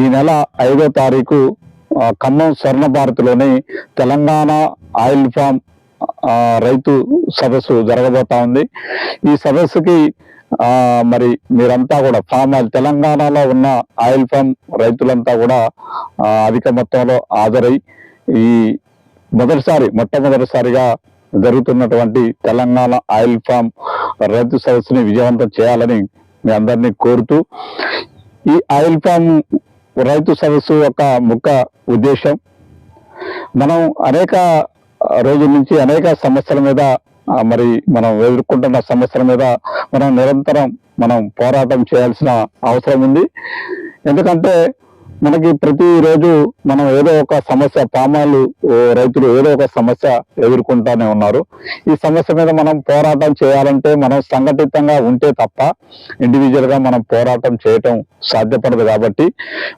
ఈ నెల ఐదో తారీఖు ఖమ్మం స్వర్ణ భారత్లోని తెలంగాణ ఆయిల్ ఫామ్ రైతు సదస్సు జరగబోతా ఉంది. ఈ సదస్సుకి మరి మీరంతా కూడా ఫామ్ ఆయిల్ తెలంగాణలో ఉన్న ఆయిల్ ఫామ్ రైతులంతా కూడా అధిక మొత్తంలో హాజరై ఈ మొదటిసారి మొట్టమొదటిసారిగా జరుగుతున్నటువంటి తెలంగాణ ఆయిల్ ఫామ్ రైతు సదస్సుని విజయవంతం చేయాలని మీ అందరినీ కోరుతూ ఈ ఆయిల్ ఫామ్ రైతు సదస్సు యొక్క ముఖ్య ఉద్దేశం. మనం అనేక రోజుల నుంచి అనేక సమస్యల మీద మరి మనం ఎదుర్కొంటున్న సమస్యల మీద మనం నిరంతరం మనం పోరాటం చేయాల్సిన అవసరం ఉంది. ఎందుకంటే మనకి ప్రతిరోజు మనం ఏదో ఒక సమస్య పామాలు రైతులు ఏదో ఒక సమస్య ఎదుర్కొంటానే ఉన్నారు. ఈ సమస్య మీద మనం పోరాటం చేయాలంటే మనం సంఘటితంగా ఉంటే తప్ప ఇండివిజువల్గా మనం పోరాటం చేయటం సాధ్యపడదు కాబట్టి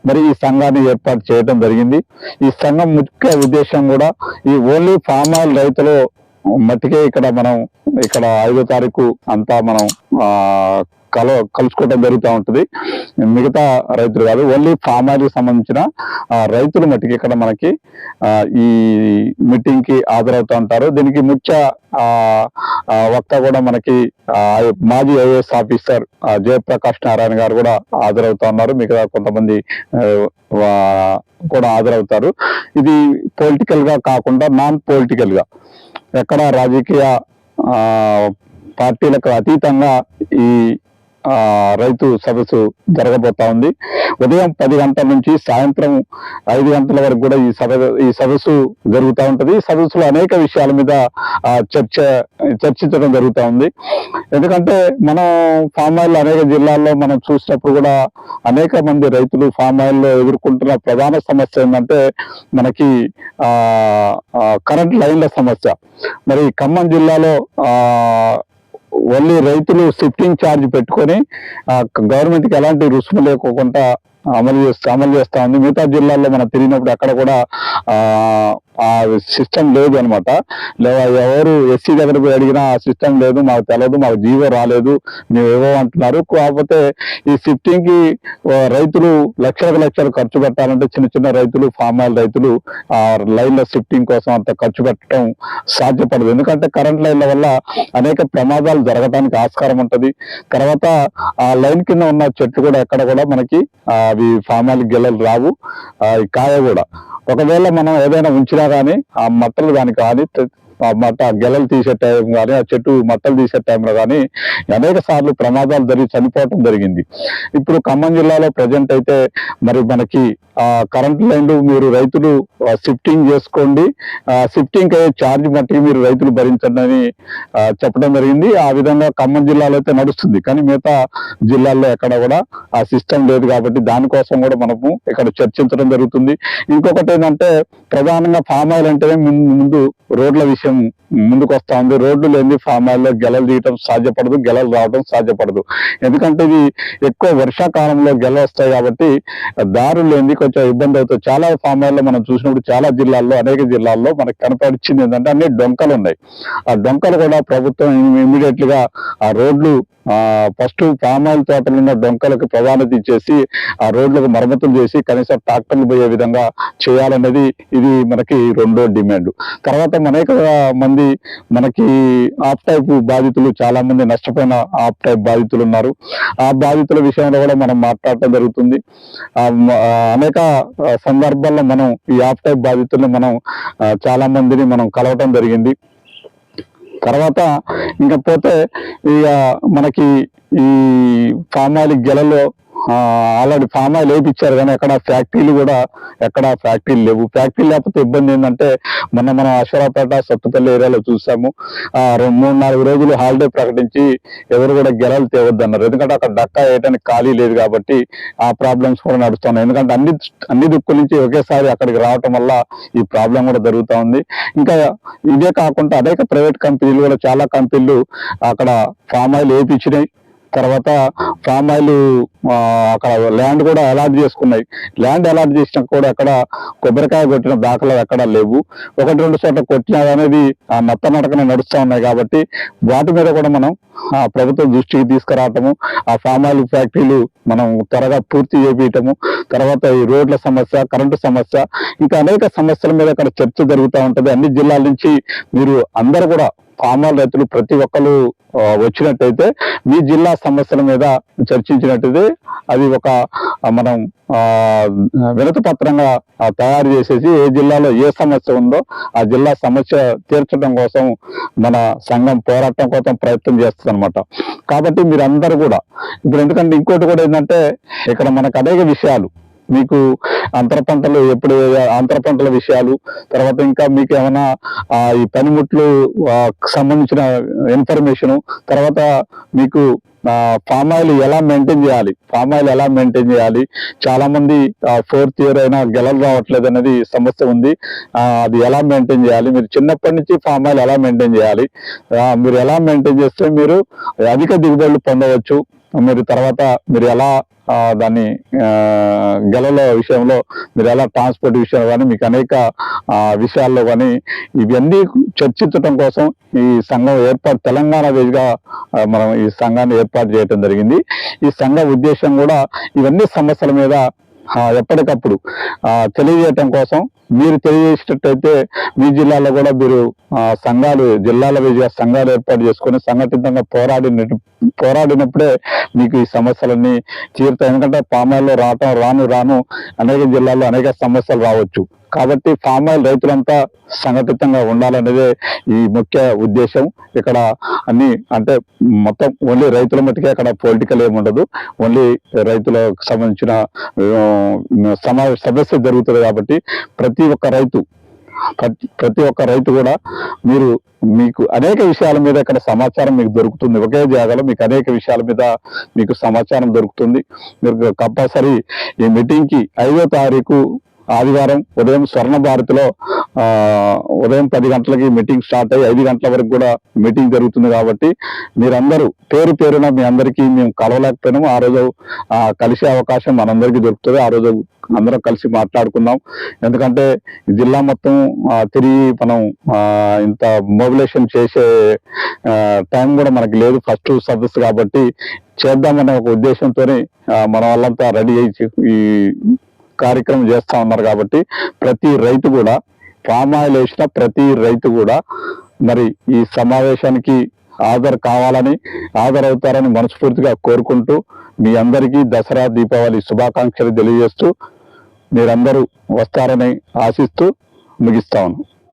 మరి ఈ సంఘాన్ని ఏర్పాటు చేయడం జరిగింది. ఈ సంఘం ముఖ్య ఉద్దేశం కూడా ఈ ఓన్లీ ఫామ్ రైతులు మట్టికే ఇక్కడ మనం ఇక్కడ ఐదో తారీఖు అంతా మనం ఆ కల కలుసుకోవడం జరుగుతూ ఉంటుంది. మిగతా రైతులు కాదు ఓన్లీ ఫామ్ ఆయిల్ సంబంధించిన రైతులు మట్టికి ఇక్కడ మనకి ఈ మీటింగ్కి హాజరవుతూ ఉంటారు. దీనికి ముఖ్య వక్త కూడా మనకి మాజీ ఐఏఎస్ ఆఫీసర్ ఆ, జయప్రకాష్ నారాయణ గారు కూడా హాజరవుతా ఉన్నారు. మిగతా కొంతమంది కూడా హాజరవుతారు. ఇది పొలిటికల్గా కాకుండా నాన్ పొలిటికల్గా. ఎక్కడ రాజకీయ పార్టీలకు అతీతంగా ఈ రైతు సదస్సు జరగబోతా ఉంది. ఉదయం పది గంటల నుంచి సాయంత్రం ఐదు గంటల వరకు కూడా ఈ సద ఈ సదస్సు జరుగుతూ ఉంటుంది. ఈ సదస్సులో అనేక విషయాల మీద చర్చ చర్చించడం జరుగుతూ ఉంది. ఎందుకంటే మనం ఫామ్ ఆయిల్ అనేక జిల్లాల్లో మనం చూసినప్పుడు కూడా అనేక మంది రైతులు ఫామ్ ఆయిల్లో ఎదుర్కొంటున్న ప్రధాన సమస్య ఏంటంటే మనకి ఆ కరెంట్ లైన్ల సమస్య. మరి ఖమ్మం జిల్లాలో ఆ ఓన్లీ రైతులు షిఫ్టింగ్ ఛార్జ్ పెట్టుకొని గవర్నమెంట్కి ఎలాంటి రుసుము లేకోకుండా అమలు చేస్తా అమలు చేస్తా ఉంది. మిగతా జిల్లాల్లో మనం తిరిగినప్పుడు అక్కడ కూడా ఆ సిస్టమ్ లేదు అనమాట లేదా ఎవరు ఎస్సీ దగ్గర పోయి అడిగినా ఆ సిస్టమ్ లేదు మాకు తెలియదు మాకు జీవో రాలేదు మేము ఏవో అంటున్నారు. కాకపోతే ఈ షిఫ్టింగ్కి రైతులు లక్షలకు లక్షలు ఖర్చు పెట్టాలంటే చిన్న చిన్న రైతులు ఫామ్ ఆయిల్ రైతులు ఆ లైన్ల షిఫ్టింగ్ కోసం అంత ఖర్చు పెట్టడం సాధ్యపడదు. ఎందుకంటే కరెంట్ లైన్ల వల్ల అనేక ప్రమాదాలు జరగడానికి ఆస్కారం ఉంటది. తర్వాత ఆ లైన్ కింద ఉన్న చెట్లు కూడా ఎక్కడ కూడా మనకి అవి ఫామ్ ఆయిల్ గిల్లలు రావు. ఆ, కాయ కూడా. ఒకవేళ మనం ఏదైనా ఉంచినా కానీ ఆ మట్టలు కానీ కానీ ఆ మట్ట గెలలు తీసే టైం కానీ ఆ చెట్టు మట్టలు తీసే టైంలో కానీ అనేక సార్లు ప్రమాదాలు జరిగి చనిపోవటం జరిగింది. ఇప్పుడు ఖమ్మం జిల్లాలో ప్రజెంట్ అయితే మరి మనకి కరెంట్ లైన్లు మీరు రైతులు షిఫ్టింగ్ చేసుకోండి. షిఫ్టింగ్ అయ్యే ఛార్జ్ మట్టి మీరు రైతులు భరించండి అని చెప్పడం జరిగింది. ఆ విధంగా ఖమ్మం జిల్లాలో అయితే నడుస్తుంది. కానీ మిగతా జిల్లాల్లో ఎక్కడ కూడా ఆ సిస్టమ్ లేదు కాబట్టి దానికోసం కూడా మనము ఇక్కడ చర్చించడం జరుగుతుంది. ఇంకొకటి ఏంటంటే ప్రధానంగా ఫామ్ ఆయిల్ అంటేనే ముందు ముందు రోడ్ల విషయం ముందుకు వస్తా ఉంది రోడ్లు లేని ఫామాల్లో ఆయిల్లో గెలలు తీయటం సాధ్యపడదు గెలలు రావడం సాధ్యపడదు. ఎందుకంటే ఇది ఎక్కువ వర్షాకాలంలో గెల వస్తాయి కాబట్టి దారులు లేని కొంచెం ఇబ్బంది అవుతుంది. చాలా ఫామ్ ఆయిల్ మనం చూసినప్పుడు చాలా జిల్లాల్లో అనేక జిల్లాల్లో మనకు కనపడిచ్చింది ఏంటంటే అన్ని డొంకలు ఉన్నాయి. ఆ డొంకలు కూడా ప్రభుత్వం ఇమీడియట్లీగా ఆ రోడ్లు ఆ ఫస్ట్ పామాయిల్ ఆయిల్ తోటలు ఉన్న డొంకలకు ప్రాధాన్యత ఇచ్చేసి ఆ రోడ్లకు మరమ్మతులు చేసి కనీసం ట్రాక్టర్లు పోయే విధంగా చేయాలనేది ఇది మనకి రెండో డిమాండ్. తర్వాత అనేక మంది మనకి ఆఫ్ టైప్ బాధితులు చాలా మంది నష్టపోయిన ఆఫ్ టైప్ బాధితులు ఉన్నారు. ఆ బాధితుల విషయంలో కూడా మనం మాట్లాడటం జరుగుతుంది. అనేక సందర్భాల్లో మనం ఈ ఆఫ్ టైప్ బాధితులను మనం చాలా మందిని మనం కలవటం జరిగింది. తర్వాత ఇంకా పోతే ఇక మనకి ఈ ఫామ్ గెలలో ఆల్రెడీ ఫామ్ ఆయిల్ వేయించారు కానీ ఎక్కడ ఫ్యాక్టరీలు కూడా ఎక్కడ ఫ్యాక్టరీలు లేవు. ఫ్యాక్టరీ లేకపోతే ఇబ్బంది ఏంటంటే మొన్న మనం అశ్వరాపేట సత్తుపల్లి ఏరియాలో చూసాము. రెండు మూడు నాలుగు రోజులు హాలిడే ప్రకటించి ఎవరు కూడా గెలలు తేవద్దన్నారు. ఎందుకంటే అక్కడ డక్కా వేయడానికి ఖాళీ లేదు కాబట్టి ఆ ప్రాబ్లమ్స్ కూడా నడుస్తున్నాయి. ఎందుకంటే అన్ని అన్ని దిక్కుల నుంచి ఒకేసారి అక్కడికి రావటం వల్ల ఈ ప్రాబ్లం కూడా జరుగుతూ ఉంది. ఇంకా ఇదే కాకుండా అనేక ప్రైవేట్ కంపెనీలు కూడా చాలా కంపెనీలు అక్కడ ఫామ్ ఆయిల్ వేయించినాయి తర్వాత ఫామ్ ఆయిల్ అక్కడ ల్యాండ్ కూడా అలాట్ చేసుకున్నాయి. ల్యాండ్ అలాట్ చేసినా కూడా అక్కడ కొబ్బరికాయ కొట్టిన దాఖలు ఎక్కడ లేవు. ఒకటి రెండు చోట్ల కొట్టినా అనేది ఆ నత్త నడకన నడుస్తూ ఉన్నాయి కాబట్టి వాటి మీద కూడా మనం ఆ ప్రభుత్వం దృష్టికి తీసుకురావటము ఆ ఫామ్ ఆయిల్ ఫ్యాక్టరీలు మనం త్వరగా పూర్తి చేపించటము తర్వాత ఈ రోడ్ల సమస్య కరెంటు సమస్య ఇంకా అనేక సమస్యల మీద అక్కడ చర్చ జరుగుతూ ఉంటుంది. అన్ని జిల్లాల నుంచి మీరు అందరూ కూడా ఫామ్ రైతులు ప్రతి ఒక్కరు వచ్చినట్టయితే మీ జిల్లా సమస్యల మీద చర్చించినట్టయితే అది ఒక మనం ఆ వినతి పత్రంగా తయారు చేసేసి ఏ జిల్లాలో ఏ సమస్య ఉందో ఆ జిల్లా సమస్య తీర్చడం కోసం మన సంఘం పోరాటం కోసం ప్రయత్నం చేస్తుంది అనమాట కాబట్టి మీరందరూ కూడా ఇప్పుడు ఎందుకంటే ఇంకోటి కూడా ఏంటంటే ఇక్కడ మనకు అనేక విషయాలు మీకు అంతర పంటలు ఎప్పుడు అంతర పంటల విషయాలు తర్వాత ఇంకా మీకు ఏమైనా ఈ పనిముట్లు సంబంధించిన ఇన్ఫర్మేషన్ తర్వాత మీకు ఫామ్ ఆయిల్ ఎలా మెయింటైన్ చేయాలి ఫామ్ ఆయిల్ ఎలా మెయింటైన్ చేయాలి చాలా మంది ఫోర్త్ ఇయర్ అయినా గెలలు రావట్లేదు అనేది సమస్య ఉంది. అది ఎలా మెయింటైన్ చేయాలి మీరు చిన్నప్పటి నుంచి ఫామ్ ఆయిల్ ఎలా మెయింటైన్ చేయాలి మీరు ఎలా మెయింటైన్ చేస్తే మీరు అధిక దిగుబడులు పొందవచ్చు మీరు తర్వాత మీరు ఎలా దాన్ని గెలల విషయంలో మీరు ఎలా ట్రాన్స్పోర్ట్ విషయంలో కానీ మీకు అనేక విషయాల్లో కానీ ఇవన్నీ చర్చించడం కోసం ఈ సంఘం ఏర్పాటు తెలంగాణ వేజ్గా మనం ఈ సంఘాన్ని ఏర్పాటు చేయడం జరిగింది. ఈ సంఘ ఉద్దేశం కూడా ఇవన్నీ సమస్యల మీద ఎప్పటికప్పుడు తెలియజేయటం కోసం మీరు తెలియజేసేటట్టయితే మీ జిల్లాలో కూడా మీరు సంఘాలు జిల్లాల విజయ సంఘాలు ఏర్పాటు చేసుకొని సంఘటితంగా పోరాడిన పోరాడినప్పుడే మీకు ఈ సమస్యలన్నీ తీరుతాయి. ఎందుకంటే పామాయిల్లో రావటం రాను రాను అనేక జిల్లాల్లో అనేక సమస్యలు రావచ్చు. కాబట్టి ఫామ్ ఆయిల్ రైతులంతా సంఘటితంగా ఉండాలనేదే ఈ ముఖ్య ఉద్దేశం. ఇక్కడ అన్ని అంటే మొత్తం ఓన్లీ రైతుల మట్టుకే అక్కడ పొలిటికల్ ఏమి ఉండదు. ఓన్లీ రైతులకు సంబంధించిన సమావేశ సదస్సు జరుగుతుంది కాబట్టి ప్రతి ఒక్క రైతు ప్రతి ప్రతి ఒక్క రైతు కూడా మీరు మీకు అనేక విషయాల మీద ఇక్కడ సమాచారం మీకు దొరుకుతుంది. ఒకే జాగాలో మీకు అనేక విషయాల మీద మీకు సమాచారం దొరుకుతుంది. మీరు కంపల్సరీ ఈ మీటింగ్కి ఐదో తారీఖు ఆదివారం ఉదయం స్వర్ణ భారతిలో ఆ, ఉదయం పది గంటలకి మీటింగ్ స్టార్ట్ అయ్యి ఐదు గంటల వరకు కూడా మీటింగ్ జరుగుతుంది కాబట్టి మీరందరూ పేరు పేరున మీ అందరికీ మేము కలవలేకపోయినాము. ఆ రోజు కలిసే అవకాశం మనందరికీ దొరుకుతుంది. ఆ రోజు అందరం కలిసి మాట్లాడుకుందాం. ఎందుకంటే జిల్లా మొత్తం తిరిగి మనం ఇంత మొబిలేషన్ చేసే టైం కూడా మనకి లేదు. ఫస్ట్ సదస్సు కాబట్టి చేద్దామనే ఒక ఉద్దేశంతోనే మన వాళ్ళంతా రెడీ అయ్యి ఈ కార్యక్రమం చేస్తా ఉన్నారు కాబట్టి ప్రతి రైతు కూడా పామ్ ఆయిల్ వేసిన ప్రతి రైతు కూడా మరి ఈ సమావేశానికి హాజరు కావాలని హాజరవుతారని మనస్ఫూర్తిగా కోరుకుంటూ మీ అందరికీ దసరా దీపావళి శుభాకాంక్షలు తెలియజేస్తూ మీరందరూ వస్తారని ఆశిస్తూ ముగిస్తా ఉన్నాను